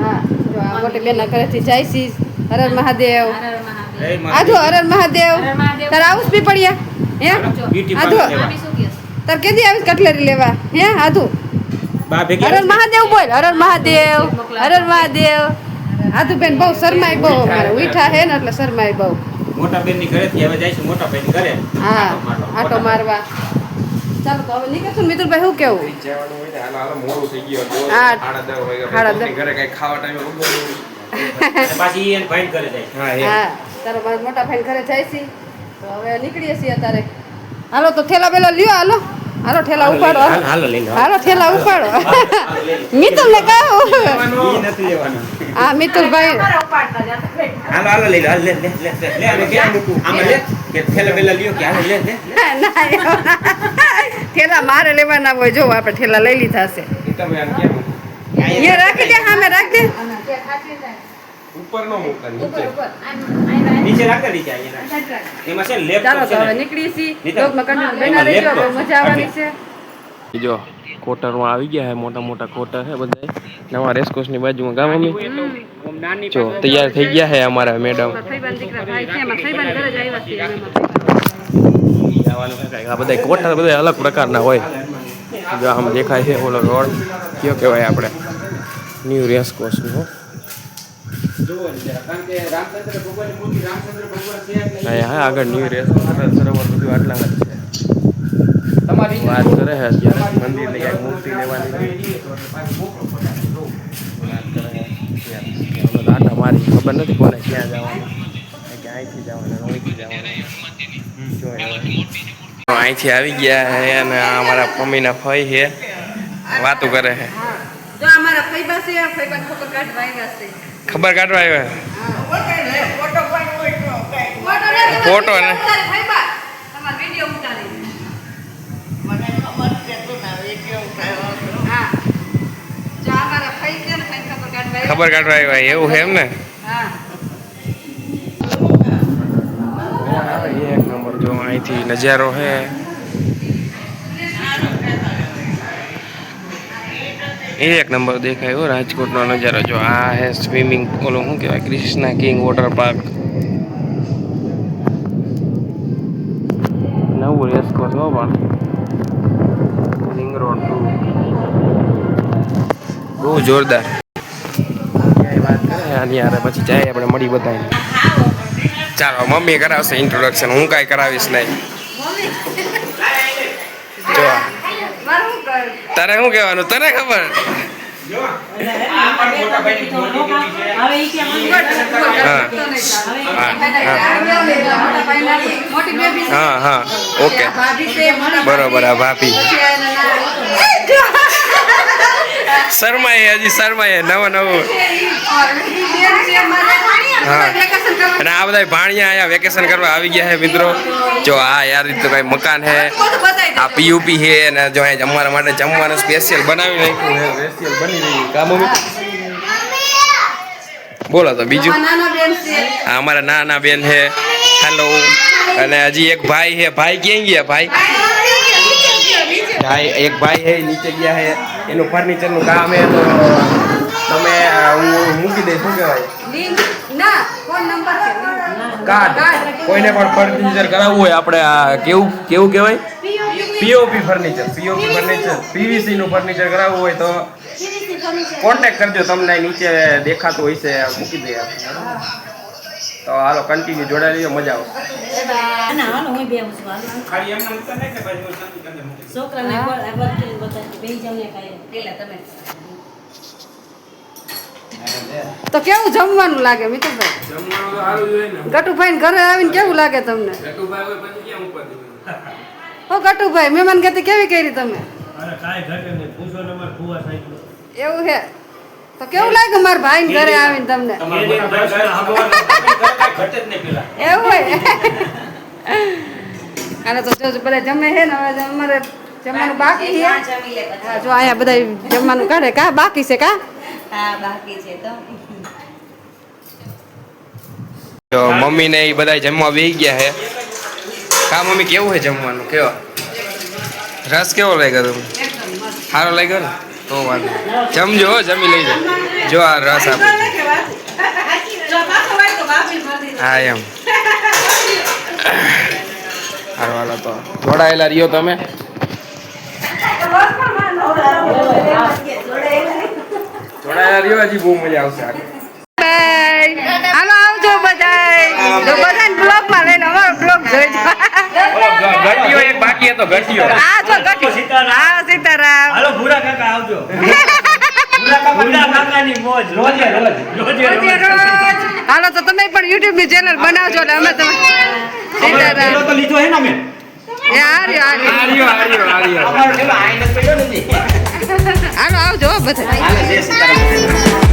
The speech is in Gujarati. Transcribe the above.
હા મોટી બેનના ઘરેથી જાય છી. હરર મહાદેવ. આ જો હરર મહાદેવ. તારે આવું હે? બ્યુટી લેવા. તાર કેદી આવીશ કટલેરી લેવા? હે આધુ બા હરર મહાદેવ બોલ. હરર મહાદેવ. હરર મહાદેવ. આધુ બેન બહુ શરમાય બહુ. અમારે ઉઠા હે ને એટલે શરમાય બહુ. મોટા બેનની ઘરે થી હવે છે મોટા બેન ઘરે. હા આટો મારવા. ચાલો તો હવે નીકળશું ને મિતુલભાઈ શું કેવું જવાનું હોય ને હાલો હાલો મોડું થઈ ગયું જો હા. સાડા દસ વાગ્યા સાડા પછી દસ. ઘરે કઈ ખાવા ટાઈમે પાછી એને ભાઈને ઘરે જાય હા તારો મારા મોટા ભાઈ ઘરે જાય છે તો હવે નીકળીએ છીએ અત્યારે હાલો તો થેલા બેલા લ્યો હાલો હાલો ઠેલા ઉપાડો હાલો, ઠેલા ઉપાડો મિતુલ ને કહું ઈ નથી લેવાનું હા મિતુલભાઈ હાલો હાલો લઈ લો હાલ, લે લે લે લે લે આને કે આમાં લે કે થેલા બેલા લ્યો કે હાલો લે લે ઠેલા મારે લેવાના હોય જો આપણે ઠેલા લઈ લીધા છે. અહીંયા રાખી દે સામે રાખ દે. ઉપર નો મૂકતા નીચે. નીચે રાખ નીચે અહીંયા એમાં છે ને ચાલો તો હવે ને નીકળીએ છીએ નીકળ. લોકમાં કન્ટિન્યુ બના એમાં રહેજો હવે મજા આવવાની છે. જો કોટરમાં આવી ગયા હે મોટા મોટા કોટર હે બધા નવા રેસકોર્સની બાજુમાં ગામ જો તૈયાર થઈ ગયા હે અમારા મેડમ આ બધા કોટર બધા અલગ પ્રકારના હોય. જો આમ દેખાય છે ઓલો રોડ, કયો કહેવાય આપણે? ન્યૂ રેસકોર્સનું હો. અહીંયા હા, આગળ ન્યૂ રેસ સરોવર બધું આટલા જ છે. વાત કરે છે અત્યારે, મંદિરની ક્યાંક મૂર્તિ લેવાની છે. મારી ખબર નથી કોને ક્યાં જવાનું. અહીંથી જવાનું અહીંથી જવાનું. જો અહીંથી આવી ગયા છે અને આ અમારા મમ્મીના ફઈ છે વાતો કરે છે જો અમારા ફઈબા છે ફઈબાન ખબર કાઢવા આવ્યા છે. ખબર કાઢવા આવ્યા? ફોટો ફોટો ને? ફઈબા તમારો વિડિયો ઉતારી. હા. જો અમારા ફઈ છે ને ફઈ ખબર કાઢવા આવ્યા. ખબર કાઢવા આવ્યા એવું છે એમ ને? હા. એક નંબર જો અહીંથી નજારો એ એક નંબર દેખાય હો, રાજકોટનો નજારો. જો આ હે સ્વિમિંગ ઓલું શું કહેવાય? Krishna king water park. નવું રેસકોર્સ હો પણ. રિંગ રોડ ટુ બહુ જોરદાર. વાત કરે? આની હારે. પછી જાય આપણે મળી બધાને ચાલો મમ્મી કરાવશે ઇન્ટ્રોડક્શન હું કાંઈ કરાવીશ નહીં. જો. મારું શું કર તારે શું કહેવાનું? તને ખબર? હા હા ઓકે. બરોબર આ ભાભી. શર્માએ હજી શર્માએ નવો, નવું. હા. અને આ બધા ભાણિયા અહીંયા વેકેશન કરવા આવી ગયા છે, મિત્રો. જો આ યાર રીતે કઈ મકાન છે. આ પીયુપી છે અને જો અહીંયા જમવાના માટે જમવાનું સ્પેશિયલ બનાવી નાખ્યું સ્પેશિયલ બની રહ્યું કામ બોલો તો બીજું. આ અમારા નાના બેન છે. હેલો અને હજી એક ભાઈ છે. ભાઈ ક્યાં ગયા, ભાઈ? ભાઈ એક ભાઈ હે નીચે ગયા હે એનું ફર્નિચરનું કામ હે તો તમે હું મૂકી દઈશ શું કહેવાય? લિંક? ના ફોન નંબર છે. કાર્ડ. કોઈને પણ ફર્નિચર કરાવવું હોય આપણે આ કેવું કેવું કહેવાય? POP. Furniture POP furniture PVC નું. ફર્નિચર કરાવવું હોય તો કોન્ટેક્ટ કરજો તમને નીચે દેખાતું હોય છે મૂકી દઈએ. તો હાલો કન્ટિન્યુ જોડાઈ લઈએ મજા આવશે. તો કેવું જમવાનું લાગે મિતુભાઈ? જમવાનું તો સારું ગટુભાઈ ઘરે આવીને કેવું લાગે તમને? હો ગટુભાઈ મહેમાન ગતિ કેવી કરી તમે? એવું હે તો કેવું લાગે મારા ભાઈ ઘરે આવીને તમને? એવું હોય? અને તો જો બધા જમે છે ને હવે અમારે જમવાનું બાકી છે. હા, જો અહીંયા બધા જમવાનું કાઢે કા? બાકી છે કા? હા બાકી છે તો. તો મમ્મી ને એ બધા જમવા બેસી ગયા છે. કા મમ્મી કેવું છે જમવાનું? કેવો? રસ કેવો લાગ્યો તમને? સારો લાગ્યો ને? તો વાંધો જમજો જમી લઈ જો આ રસ આપે. હા, એમ. હાલો તો જોડાયેલા રહ્યો તમે. જોડાયેલા રહ્યો, હજી બહુ મજા આવશે આગળ. હાલો, આવજો બધાય. તો બધાને બ્લોગમાં લઈને અમારો બ્લોગ જોઈજો ઘટીયો એક બાકી હતો ઘટીયો આ જો ગટી હા સીતારામ. હાલો ભૂરા કાકા આવજો. ભૂરા કાકાની મોજ. રોજે રોજ. રોજે રોજે. રોજ. હાલો તો તમે પણ યુટ્યુબની ચેનલ બનાવજો એટલે અમે તમે સીતારામ. તો લીધો હે ને અમે? હાલો આવજો બધા. સીતારામ.